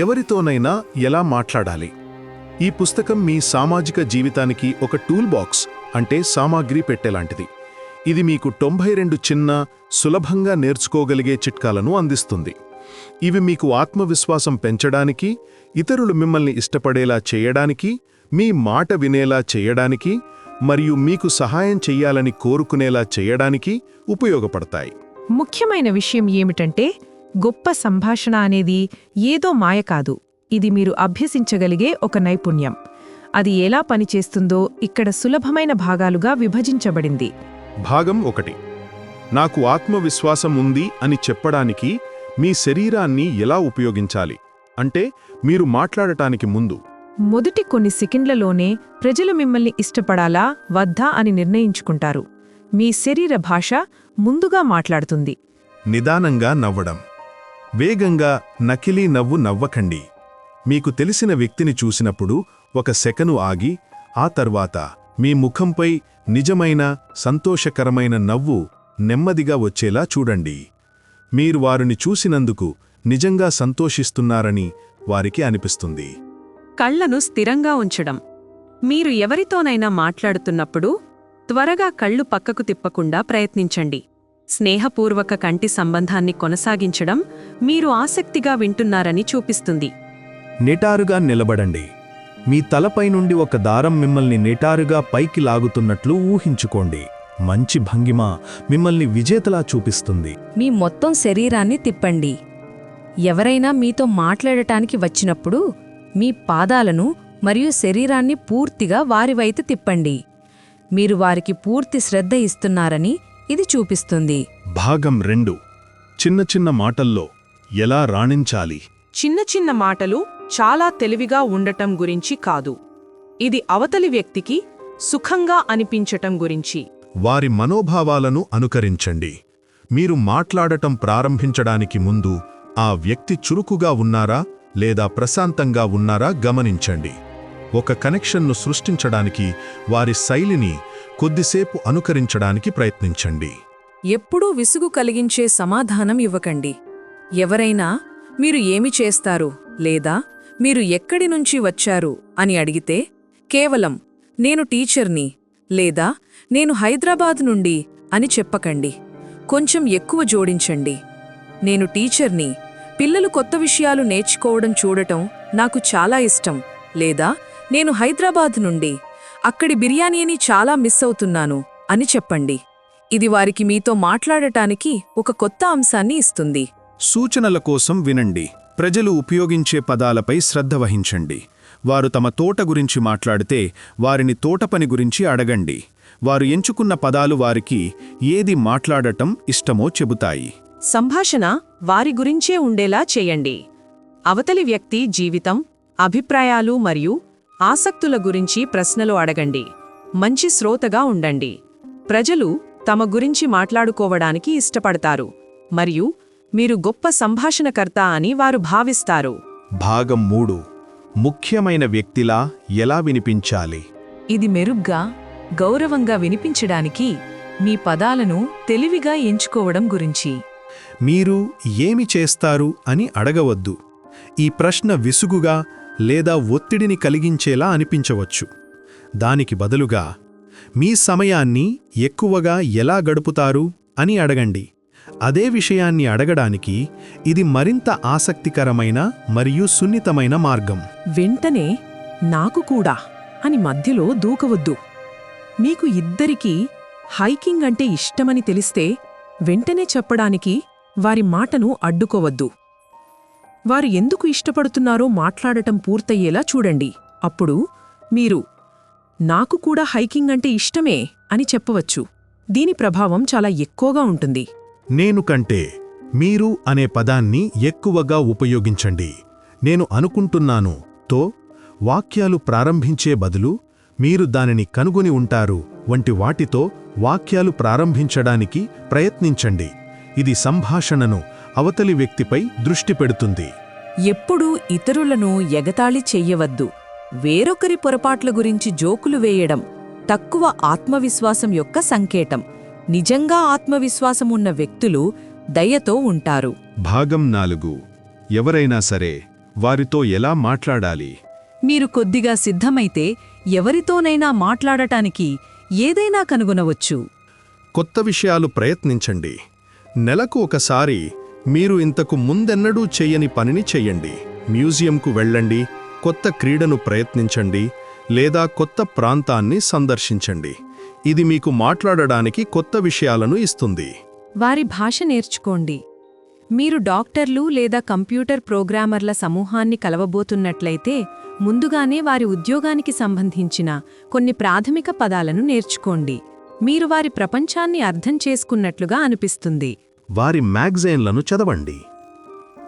ఎవరితోనైనా ఎలా మాట్లాడాలి? ఈ పుస్తకం మీ సామాజిక జీవితానికి ఒక టూల్ బాక్స్ అంటే సామాగ్రి పెట్టేలాంటిది. ఇది మీకు తొంభై రెండు చిన్న సులభంగా నేర్చుకోగలిగే చిట్కాలను అందిస్తుంది. ఇవి మీకు ఆత్మవిశ్వాసం పెంచడానికి ఇతరులు మిమ్మల్ని ఇష్టపడేలా చేయడానికి మీ మాట వినేలా చేయడానికి మరియు మీకు సహాయం చెయ్యాలని కోరుకునేలా చేయడానికి ఉపయోగపడతాయి. ముఖ్యమైన విషయం ఏమిటంటే గొప్ప సంభాషణ అనేది ఏదో మాయ కాదు. ఇది మీరు అభ్యసించగలిగే ఒక నైపుణ్యం. అది ఎలా పనిచేస్తుందో ఇక్కడ సులభమైన భాగాలుగా విభజించబడింది. భాగం ఒకటి. నాకు ఆత్మవిశ్వాసం ఉంది అని చెప్పడానికి మీ శరీరాన్ని ఎలా ఉపయోగించాలి? అంటే మీరు మాట్లాడటానికి ముందు. మొదటి కొన్ని సెకండ్లలోనే ప్రజలు మిమ్మల్ని ఇష్టపడాలా వద్దా అని నిర్ణయించుకుంటారు. మీ శరీర భాష ముందుగా మాట్లాడుతుంది. నిదానంగా నవ్వడం. వేగంగా నకిలీ నవ్వు నవ్వకండి. మీకు తెలిసిన వ్యక్తిని చూసినప్పుడు ఒక సెకను ఆగి ఆ తర్వాత మీ ముఖంపై నిజమైన సంతోషకరమైన నవ్వు నెమ్మదిగా వచ్చేలా చూడండి. మీరు వారిని చూసినందుకు నిజంగా సంతోషిస్తున్నారని వారికి అనిపిస్తుంది. కళ్ళను స్థిరంగా ఉంచడం. మీరు ఎవరితోనైనా మాట్లాడుతున్నప్పుడు త్వరగా కళ్ళు పక్కకు తిప్పకుండా ప్రయత్నించండి. స్నేహపూర్వక కంటి సంబంధాన్ని కొనసాగించడం మీరు ఆసక్తిగా వింటున్నారని చూపిస్తుంది. నిటారుగా నిలబడండి. మీ తలపై నుండి ఒక దారం మిమ్మల్ని నిటారుగా పైకి లాగుతున్నట్లు ఊహించుకోండి. మంచి భంగిమ మిమ్మల్ని విజేతలా చూపిస్తుంది. మీ మొత్తం శరీరాన్ని తిప్పండి. ఎవరైనా మీతో మాట్లాడటానికి వచ్చినప్పుడు మీ పాదాలను మరియు శరీరాన్ని పూర్తిగా వారి వైపు తిప్పండి. మీరు వారికి పూర్తి శ్రద్ధ ఇస్తున్నారని ఇది చూపిస్తుంది. భాగం రెండు. చిన్న చిన్న మాటల్లో ఎలా రాణించాలి? చిన్న చిన్న మాటలు చాలా తెలివిగా ఉండటం గురించి కాదు. ఇది అవతలి వ్యక్తికి సుఖంగా అనిపించటం గురించి. వారి మనోభావాలను అనుకరించండి. మీరు మాట్లాడటం ప్రారంభించడానికి ముందు ఆ వ్యక్తి చురుకుగా ఉన్నారా లేదా ప్రశాంతంగా ఉన్నారా గమనించండి. ఒక కనెక్షన్ను సృష్టించడానికి వారి శైలిని కొద్దిసేపు అనుకరించడానికి ప్రయత్నించండి. ఎప్పుడూ విసుగు కలిగించే సమాధానం ఇవ్వకండి. ఎవరైనా మీరు ఏమి చేస్తారు? లేదా మీరు ఎక్కడి నుంచి వచ్చారు? అని అడిగితే కేవలం నేను టీచర్ని లేదా నేను హైదరాబాద్ నుండి అని చెప్పకండి. కొంచెం ఎక్కువ జోడించండి. నేను టీచర్ని పిల్లలు కొత్త విషయాలు నేర్చుకోవడం చూడటం నాకు చాలా ఇష్టం లేదా నేను హైదరాబాద్ నుండి అక్కడి బిర్యానీని చాలా మిస్ అవుతున్నాను అని చెప్పండి. ఇది వారికి మీతో మాట్లాడటానికి ఒక కొత్త అంశాన్ని ఇస్తుంది. సూచనల కోసం వినండి. ప్రజలు ఉపయోగించే పదాలపై శ్రద్ధ వహించండి. వారు తమ తోట గురించి మాట్లాడితే వారిని తోటపని గురించి అడగండి. వారు ఎంచుకున్న పదాలు వారికి ఏది మాట్లాడటం ఇష్టమో చెబుతాయి. సంభాషణ వారి గురించే ఉండేలా చేయండి. అవతలి వ్యక్తి జీవితం అభిప్రాయాలు మరియు ఆసక్తుల గురించి ప్రశ్నలు అడగండి. మంచి శ్రోతగా ఉండండి. ప్రజలు తమ గురించి మాట్లాడుకోవడానికి ఇష్టపడతారు. మరియు మీరు గొప్ప సంభాషణకర్త అని వారు భావిస్తారు. భాగం మూడు. ముఖ్యమైన వ్యక్తిలా ఎలా వినిపించాలి? ఇది మెరుగ్గా గౌరవంగా వినిపించడానికి మీ పదాలను తెలివిగా ఎంచుకోవడం గురించి. మీరు ఏమి చేస్తారు అని అడగవద్దు. ఈ ప్రశ్న విసుగుగా లేదా ఒత్తిడిని కలిగించేలా అనిపించవచ్చు. దానికి బదులుగా మీ సమయాన్ని ఎక్కువగా ఎలా గడుపుతారు? అని అడగండి. అదే విషయాన్ని అడగడానికి ఇది మరింత ఆసక్తికరమైన మరియు సున్నితమైన మార్గం. వెంటనే నాకు కూడా అని మధ్యలో దూకవద్దు. మీకు ఇద్దరికీ హైకింగ్ అంటే ఇష్టమని తెలిస్తే వెంటనే చెప్పడానికి వారి మాటను అడ్డుకోవద్దు. వారు ఎందుకు ఇష్టపడుతున్నారో మాట్లాడటం పూర్తయ్యేలా చూడండి. అప్పుడు మీరు నాకు కూడా హైకింగ్ అంటే ఇష్టమే అని చెప్పవచ్చు. దీని ప్రభావం చాలా ఎక్కువగా ఉంటుంది. నేను కంటే మీరు అనే పదాన్ని ఎక్కువగా ఉపయోగించండి. నేను అనుకుంటున్నాను తో వాక్యాలు ప్రారంభించే బదులు మీరు దానిని కనుగొని ఉంటారు వంటి వాటితో వాక్యాలు ప్రారంభించడానికి ప్రయత్నించండి. ఇది సంభాషణను అవతలి వ్యక్తిపై దృష్టి పెడుతుంది. ఎప్పుడూ ఇతరులను ఎగతాళి చెయ్యవద్దు. వేరొకరి పొరపాట్ల గురించి జోకులు వేయడం తక్కువ ఆత్మవిశ్వాసం యొక్క సంకేతం. నిజంగా ఆత్మవిశ్వాసం ఉన్న వ్యక్తులు దయతో ఉంటారు. భాగం నాలుగు. ఎవరైనా సరే వారితో ఎలా మాట్లాడాలి? మీరు కొద్దిగా సిద్ధమైతే ఎవరితోనైనా మాట్లాడటానికి ఏదైనా కనుగొనవచ్చు. కొత్త విషయాలు ప్రయత్నించండి. నెలకు ఒకసారి మీరు ఇంతకు ముందెన్నడూ చేయని పనిని చెయ్యండి మ్యూజియంకు వెళ్ళండి కొత్త క్రీడను ప్రయత్నించండి లేదా కొత్త ప్రాంతాన్ని సందర్శించండి. ఇది మీకు మాట్లాడడానికి కొత్త విషయాలను ఇస్తుంది. వారి భాష నేర్చుకోండి. మీరు డాక్టర్లు లేదా కంప్యూటర్ ప్రోగ్రామర్ల సమూహాన్ని కలవబోతున్నట్లయితే ముందుగానే వారి ఉద్యోగానికి సంబంధించిన కొన్ని ప్రాథమిక పదాలను నేర్చుకోండి. మీరు వారి ప్రపంచాన్ని అర్థం చేసుకున్నట్లుగా అనిపిస్తుంది. వారి మ్యాగజైన్లను చదవండి.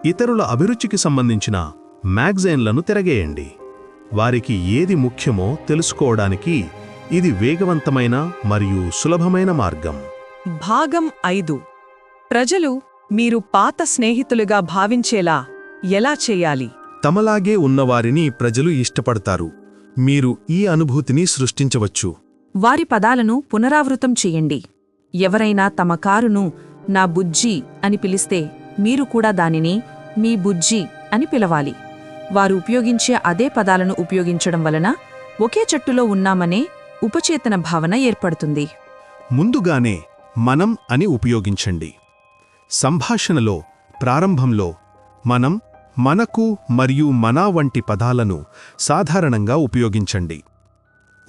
ఇతరుల అభిరుచికి సంబంధించిన మ్యాగజైన్లను తిరగేయండి. వారికి ఏది ముఖ్యమో తెలుసుకోవడానికి ఇది వేగవంతమైన మరియు సులభమైన మార్గం. భాగం ఐదు. ప్రజలు మీరు పాత స్నేహితులుగా భావించేలా ఎలా చేయాలి? తమలాగే ఉన్నవారిని ప్రజలు ఇష్టపడతారు. మీరు ఈ అనుభూతిని సృష్టించవచ్చు. వారి పదాలను పునరావృతం చెయ్యండి ఎవరైనా తమ కారును నా బుజ్జి అని పిలిస్తే మీరు కూడా దానిని మీ బుజ్జి అని పిలవాలి. వారు ఉపయోగించే అదే పదాలను ఉపయోగించడం వలన ఒకే చెట్టులో ఉన్నామనే ఉపచేతన భావన ఏర్పడుతుంది. ముందుగానే మనం అని ఉపయోగించండి. సంభాషణలో ప్రారంభంలో మనం మనకు మరియు మనా వంటి పదాలను సాధారణంగా ఉపయోగించండి.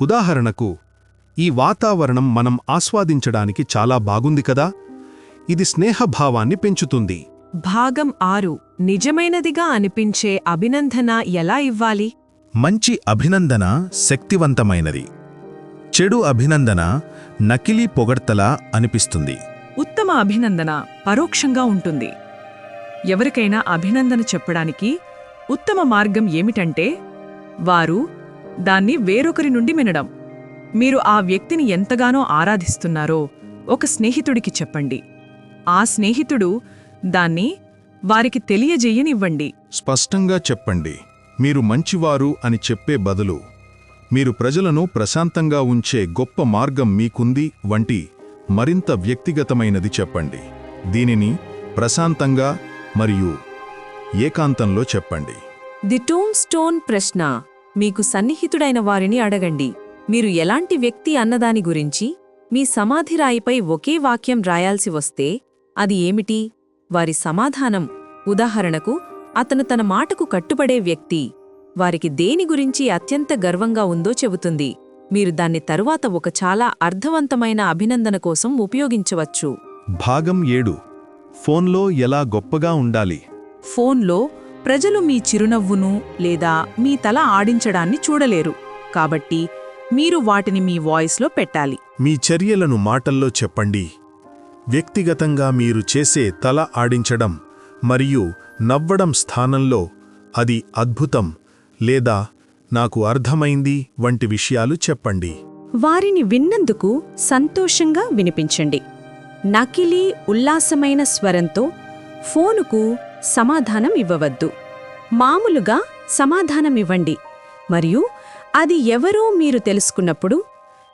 ఉదాహరణకు ఈ వాతావరణం మనం ఆస్వాదించడానికి చాలా బాగుంది కదా? ఇది స్నేహభావాన్ని పెంచుతుంది. భాగం ఆరు. నిజమైనదిగా అనిపించే అభినందన ఎలా ఇవ్వాలి? మంచి అభినందన శక్తివంతమైనది. చెడు అభినందన నకిలీ పొగడ్తలా అనిపిస్తుంది. ఉత్తమ అభినందన పరోక్షంగా ఉంటుంది. ఎవరికైనా అభినందన చెప్పడానికి ఉత్తమ మార్గం ఏమిటంటే వారు దాన్ని వేరొకరి నుండి వినడం. మీరు ఆ వ్యక్తిని ఎంతగానో ఆరాధిస్తున్నారో ఒక స్నేహితుడికి చెప్పండి. ఆ స్నేహితుడు దాన్ని వారికి తెలియజేయనివ్వండి. స్పష్టంగా చెప్పండి. మీరు మంచివారు అని చెప్పే బదులు మీరు ప్రజలను ప్రశాంతంగా ఉంచే గొప్ప మార్గం మీకుంది వంటి మరింత వ్యక్తిగతమైనది చెప్పండి. దీనిని ప్రశాంతంగా మరియు ఏకాంతంలో చెప్పండి. ది టూమ్ స్టోన్ ప్రశ్న. మీకు సన్నిహితుడైన వారిని అడగండి. మీరు ఎలాంటి వ్యక్తి అన్నదాని గురించి మీ సమాధిరాయిపై ఒకే వాక్యం రాయాల్సి వస్తే అది ఏమిటి? వారి సమాధానం. ఉదాహరణకు అతను తన మాటకు కట్టుబడే వ్యక్తి. వారికి దేని గురించి అత్యంత గర్వంగా ఉందో చెబుతుంది. మీరు దాన్ని తరువాత ఒక చాలా అర్థవంతమైన అభినందన కోసం ఉపయోగించవచ్చు. భాగం ఏడు. ఫోన్లో ఎలా గొప్పగా ఉండాలి? ఫోన్లో ప్రజలు మీ చిరునవ్వును లేదా మీ తల ఆడించడాన్ని చూడలేరు. కాబట్టి మీరు వాటిని మీ వాయిస్లో పెట్టాలి. మీ చర్యలను మాటల్లో చెప్పండి. వ్యక్తిగతంగా మీరు చేసే తల ఆడించడం మరియు నవ్వడం స్థానంలో అది అద్భుతం లేదా నాకు అర్థమైంది వంటి విషయాలు చెప్పండి. వారిని విన్నందుకు సంతోషంగా వినిపించండి. నకిలీ ఉల్లాసమైన స్వరంతో ఫోనుకు సమాధానం ఇవ్వవద్దు. మామూలుగా సమాధానమివ్వండి మరియు అది ఎవరో మీరు తెలుసుకున్నప్పుడు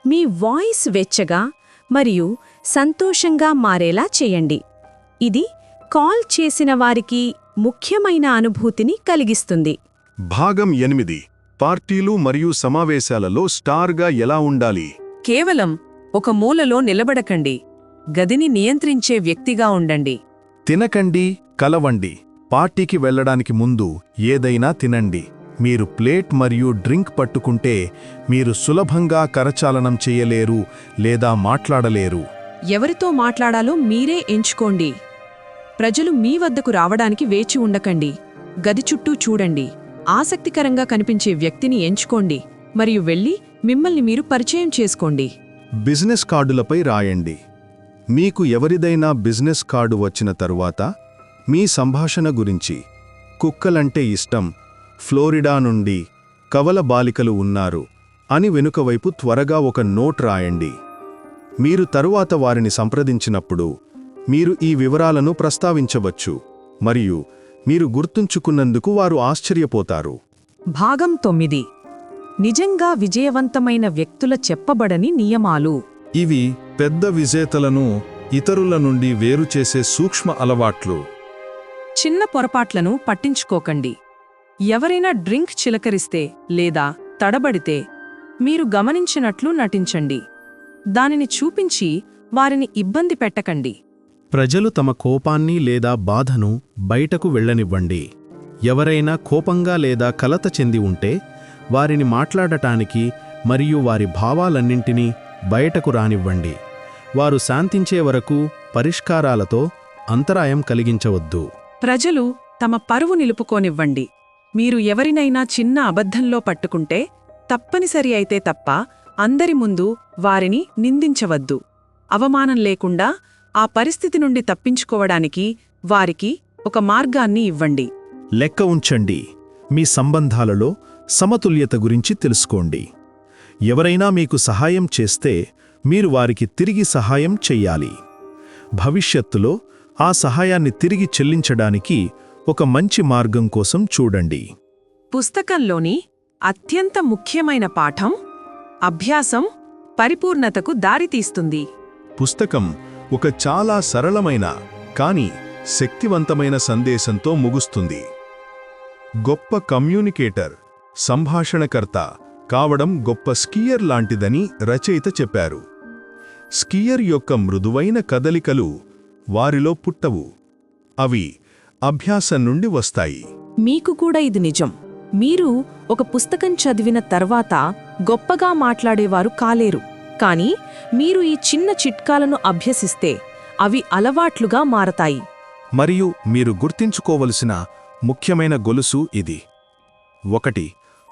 మీ వాయిస్ వెచ్చగా మరియు సంతోషంగా మారేలా చేయండి. ఇది కాల్ చేసిన వారికి ముఖ్యమైన అనుభూతిని కలిగిస్తుంది. భాగం ఎనిమిది. పార్టీలు మరియు సమావేశాలలో స్టార్గా ఎలా ఉండాలి? కేవలం ఒక మూలలో నిలబడకండి. గదిని నియంత్రించే వ్యక్తిగా ఉండండి. తినకండి కలవండి. పార్టీకి వెళ్ళడానికి ముందు ఏదైనా తినండి. మీరు ప్లేట్ మరియు డ్రింక్ పట్టుకుంటే మీరు సులభంగా కరచాలనం చేయలేరు లేదా మాట్లాడలేరు. ఎవరితో మాట్లాడాలో మీరే ఎంచుకోండి. ప్రజలు మీ వద్దకు రావడానికి వేచి ఉండకండి. గది చుట్టూ చూడండి. ఆసక్తికరంగా కనిపించే వ్యక్తిని ఎంచుకోండి. మరియు వెళ్ళి మిమ్మల్ని మీరు పరిచయం చేసుకోండి. బిజినెస్ కార్డులపై రాయండి. మీకు ఎవరిదైనా బిజినెస్ కార్డు వచ్చిన తరువాత మీ సంభాషణ గురించి కుక్కలంటే ఇష్టం ఫ్లోరిడా నుండి కవల బాలికలు ఉన్నారు అని వెనుకవైపు త్వరగా ఒక నోట్ రాయండి. మీరు తరువాత వారిని సంప్రదించినప్పుడు మీరు ఈ వివరాలను ప్రస్తావించవచ్చు మరియు మీరు గుర్తుంచుకున్నందుకు వారు ఆశ్చర్యపోతారు. భాగం తొమ్మిది. నిజంగా విజయవంతమైన వ్యక్తుల చెప్పబడని నియమాలు. ఇవి పెద్ద విజేతలను ఇతరుల నుండి వేరు చేసే సూక్ష్మ అలవాట్లు. చిన్న పొరపాట్లను పట్టించుకోకండి. ఎవరైనా డ్రింక్ చిలకరిస్తే లేదా తడబడితే మీరు గమనించినట్లు నటించండి. దానిని చూపించి వారిని ఇబ్బంది పెట్టకండి. ప్రజలు తమ కోపాన్ని లేదా బాధను బయటకు వెళ్ళనివ్వండి. ఎవరైనా కోపంగా లేదా కలత చెంది ఉంటే వారిని మాట్లాడటానికి మరియు వారి భావాలన్నింటినీ బయటకు రానివ్వండి. వారు శాంతించే వరకు పరిష్కారాలతో అంతరాయం కలిగించవద్దు. ప్రజలు తమ పరువు నిలుపుకోనివ్వండి. మీరు ఎవరినైనా చిన్న అబద్ధంలో పట్టుకుంటే తప్పనిసరి అయితే తప్ప అందరి ముందు వారిని నిందించవద్దు. అవమానం లేకుండా ఆ పరిస్థితి నుండి తప్పించుకోవడానికి వారికి ఒక మార్గాన్ని ఇవ్వండి. లెక్క ఉంచండి. మీ సంబంధాలలో సమతుల్యత గురించి తెలుసుకోండి. ఎవరైనా మీకు సహాయం చేస్తే మీరు వారికి తిరిగి సహాయం చెయ్యాలి. భవిష్యత్తులో ఆ సహాయాన్ని తిరిగి చెల్లించడానికి ఒక మంచి మార్గం కోసం చూడండి. పుస్తకంలోని అత్యంత ముఖ్యమైన పాఠం అభ్యాసం పరిపూర్ణతకు దారితీస్తుంది. పుస్తకం ఒక చాలా సరళమైన కానీ శక్తివంతమైన సందేశంతో ముగుస్తుంది. గొప్ప కమ్యూనికేటర్ సంభాషణకర్త కావడం గొప్ప స్కీయర్ లాంటిదని రచయిత చెప్పారు. స్కీయర్ యొక్క మృదువైన కదలికలు వారిలో పుట్టవు. అవి అభ్యాసం నుండి వస్తాయి. మీకు కూడా ఇది నిజం. మీరు ఒక పుస్తకం చదివిన తర్వాత గొప్పగా మాట్లాడేవారు కాలేరు. కానీ మీరు ఈ చిన్న చిట్కాలను అభ్యసిస్తే అవి అలవాట్లుగా మారతాయి. మరియు మీరు గుర్తించుకోవలసిన ముఖ్యమైన గొలుసు ఇది. ఒకటి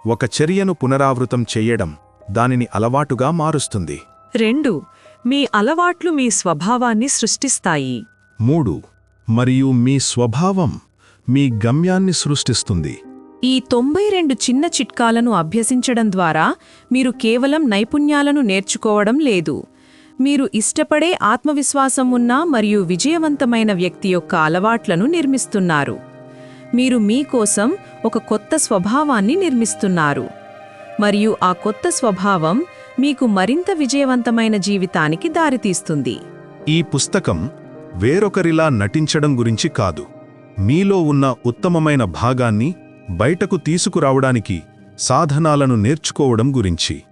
ఒక చర్యను పునరావృతం చెయ్యడం దానిని అలవాటుగా మారుస్తుంది. రెండు మీ అలవాట్లు మీ స్వభావాన్ని సృష్టిస్తాయి. మూడు మరియు మీ స్వభావం మీ గమ్యాన్ని సృష్టిస్తుంది. ఈ తొంభై రెండు చిన్న చిట్కాలను అభ్యసించడం ద్వారా మీరు కేవలం నైపుణ్యాలను నేర్చుకోవడం లేదు. మీరు ఇష్టపడే ఆత్మవిశ్వాసం ఉన్న మరియు విజయవంతమైన వ్యక్తి యొక్క అలవాట్లను నిర్మిస్తున్నారు. మీరు మీకోసం ఒక కొత్త స్వభావాన్ని నిర్మిస్తున్నారు. మరియు ఆ కొత్త స్వభావం మీకు మరింత విజయవంతమైన జీవితానికి దారితీస్తుంది. ఈ పుస్తకం వేరొకరిలా నటించడం గురించి కాదు. మీలో ఉన్న ఉత్తమమైన భాగాన్ని బయటకు తీసుకురావడానికి సాధనాలను నేర్చుకోవడం గురించి.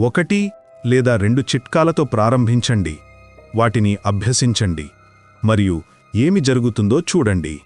ఒకటి లేదా రెండు చిట్కాలతో ప్రారంభించండి. వాటిని అభ్యసించండి. మరియు ఏమి జరుగుతుందో చూడండి.